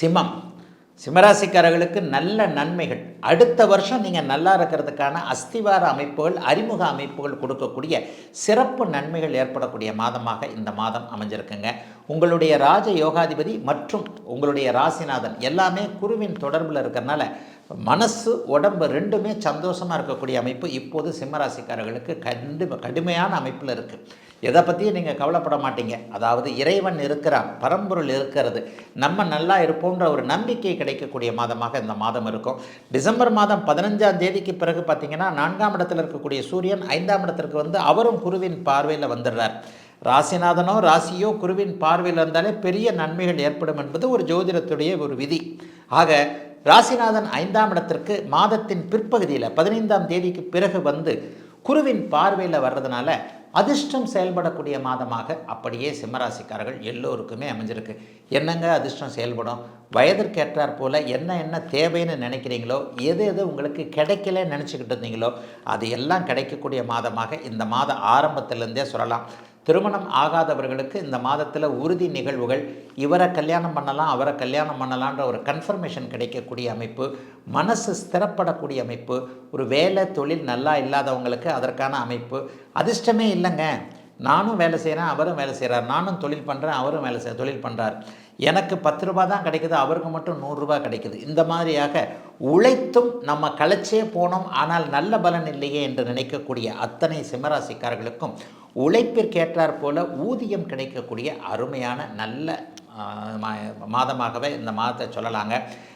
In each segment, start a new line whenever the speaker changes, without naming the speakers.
சிம்மம். சிம்மராசிக்காரர்களுக்கு நல்ல நன்மைகள். அடுத்த வருஷம் நீங்கள் நல்லா இருக்கிறதுக்கான அஸ்திவார அமைப்புகள் அறிமுக அமைப்புகள் கொடுக்கக்கூடிய சிறப்பு நன்மைகள் ஏற்படக்கூடிய மாதமாக இந்த மாதம் அமைஞ்சிருக்குங்க. உங்களுடைய ராஜ யோகாதிபதி மற்றும் உங்களுடைய ராசிநாதன் எல்லாமே குருவின் தொடர்பில் இருக்கிறனால மனசு உடம்பு ரெண்டுமே சந்தோஷமாக இருக்கக்கூடிய அமைப்பு இப்போது சிம்மராசிக்காரர்களுக்கு கண்டு கடுமையான அமைப்பில் இருக்குது எதை பற்றியும் நீங்கள் கவலைப்பட மாட்டீங்க. அதாவது இறைவன் இருக்கிறான் பரம்பொருள் இருக்கிறது. நம்ம நல்லா இருப்போன்ற ஒரு நம்பிக்கை கிடைக்கக்கூடிய மாதமாக இந்த மாதம் இருக்கும். டிசம்பர் மாதம் பதினஞ்சாம் தேதிக்கு பிறகு பார்த்தீங்கன்னா நான்காம் இடத்தில் இருக்கக்கூடிய சூரியன் ஐந்தாம் இடத்திற்கு வந்து அவரும் குருவின் பார்வையில் வந்துடுறார். ராசிநாதனோ ராசியோ குருவின் பார்வையில் இருந்தாலே பெரிய நன்மைகள் ஏற்படும் என்பது ஒரு ஜோதிடத்துடைய ஒரு விதி. ஆக ராசிநாதன் ஐந்தாம் இடத்திற்கு மாதத்தின் பிற்பகுதியில் பதினைந்தாம் தேதிக்கு பிறகு வந்து குருவின் பார்வையில் வர்றதுனால அதிர்ஷ்டம் செயல்படக்கூடிய மாதமாக அப்படியே சிம்மராசிக்காரர்கள் எல்லோருக்குமே அமைஞ்சிருக்கு. என்னங்க அதிர்ஷ்டம் செயல்படும்? வயதிற்கேற்றார் போல் என்ன என்ன தேவைன்னு நினைக்கிறீங்களோ எது எது உங்களுக்கு கிடைக்கல நினச்சிக்கிட்டு இருந்தீங்களோ அது எல்லாம் கிடைக்கக்கூடிய மாதமாக இந்த மாத ஆரம்பத்திலேருந்தே சொல்லலாம். திருமணம் ஆகாதவர்களுக்கு இந்த மாதத்தில் உறுதி நிகழ்வுகள் இவரை கல்யாணம் பண்ணலாம் அவரை கல்யாணம் பண்ணலான்ற ஒரு கன்ஃபர்மேஷன் கிடைக்கக்கூடிய அமைப்பு மனசு ஸ்திரப்படக்கூடிய அமைப்பு ஒரு வேலை தொழில் நல்லா இல்லாதவங்களுக்கு அதற்கான அமைப்பு. அதிர்ஷ்டமே இல்லைங்க. நானும் வேலை செய்கிறேன் அவரும் வேலை செய்கிறார் நானும் தொழில் பண்ணுறேன் அவரும் வேலை செய்ய தொழில் பண்ணுறார் எனக்கு பத்து ரூபா தான் கிடைக்குது அவருக்கு மட்டும் நூறுரூபா கிடைக்குது. இந்த மாதிரியாக உழைத்தும் நம்ம களைச்சே போனோம் ஆனால் நல்ல பலன் இல்லையே என்று நினைக்கக்கூடிய அத்தனை சிம்மராசிக்காரர்களுக்கும் உழைப்பிற்கேற்றாற் போல ஊதியம் கிடைக்கக்கூடிய அருமையான நல்ல மாதமாகவே இந்த மாதத்தை சொல்லலாங்க.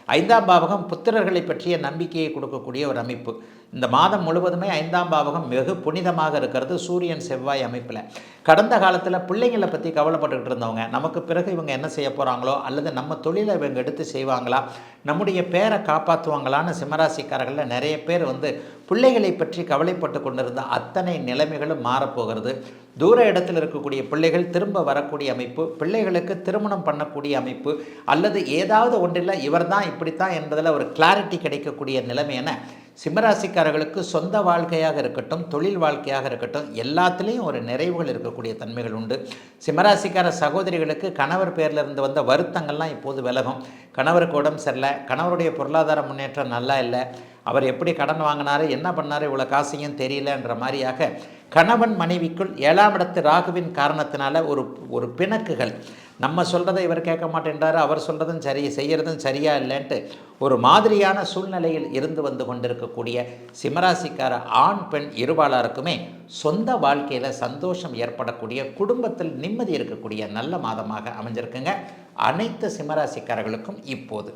ஐந்தாம் பாவகம் புத்திரர்களை பற்றிய நம்பிக்கையை கொடுக்கக்கூடிய ஒரு அமைப்பு. இந்த மாதம் முழுவதுமே ஐந்தாம் பாவகம் வெகு புனிதமாக இருக்கிறது. சூரியன் செவ்வாய் அமைப்பில். கடந்த காலத்தில் பிள்ளைங்களை பற்றி கவலைப்பட்டுக்கிட்டு இருந்தவங்க நமக்கு பிறகு இவங்க என்ன செய்ய போகிறாங்களோ அல்லது நம்ம தொழிலை இவங்க எடுத்து செய்வாங்களா நம்முடைய பேரை காப்பாற்றுவாங்களான்னு சிம்மராசிக்காரர்களில் நிறைய பேர் வந்து பிள்ளைகளை பற்றி கவலைப்பட்டு கொண்டிருந்த அத்தனை நிலைமைகளும் மாறப்போகிறது. தூர இடத்தில் இருக்கக்கூடிய பிள்ளைகள் திரும்ப வரக்கூடிய அமைப்பு. பிள்ளைகளுக்கு திருமணம் பண்ணக்கூடிய அமைப்பு. அல்லது ஏதாவது ஒன்றில் இவர் தான் இப்படித்தான் என்பதில் ஒரு கிளாரிட்டி கிடைக்கக்கூடிய நிலைமை என சிம்மராசிக்காரர்களுக்கு சொந்த வாழ்க்கையாக இருக்கட்டும் தொழில் வாழ்க்கையாக இருக்கட்டும் எல்லாத்துலேயும் ஒரு நிறைவுகள் இருக்கக்கூடிய தன்மைகள் உண்டு. சிம்மராசிக்கார சகோதரிகளுக்கு கணவர் பேரில் இருந்து வந்த வருத்தங்கள்லாம் இப்போது விலகும். கணவருக்கு உடம்பு சரியில்லை கணவருடைய பொருளாதார முன்னேற்றம் நல்லா இல்லை. அவர் எப்படி கடன் வாங்கினாரு என்ன பண்ணார் இவ்வளோ காசையும் தெரியலன்ற மாதிரியாக கணவன் மனைவிக்குள் ஏழாம் இடத்து ராகுவின் காரணத்தினால ஒரு ஒரு பிணக்குகள் நம்ம சொல்கிறத இவர் கேட்க மாட்டேன்றாரு அவர் சொல்கிறதும் சரி செய்கிறதும் சரியா இல்லைன்ட்டு ஒரு மாதிரியான சூழ்நிலையில் இருந்து வந்து கொண்டிருக்கக்கூடிய சிம்மராசிக்கார ஆண் பெண் இருபாலாருக்குமே சொந்த வாழ்க்கையில் சந்தோஷம் ஏற்படக்கூடிய குடும்பத்தில் நிம்மதி இருக்கக்கூடிய நல்ல மாதமாக அமைஞ்சிருக்குங்க. அனைத்து சிம்மராசிக்காரர்களுக்கும் இப்போது.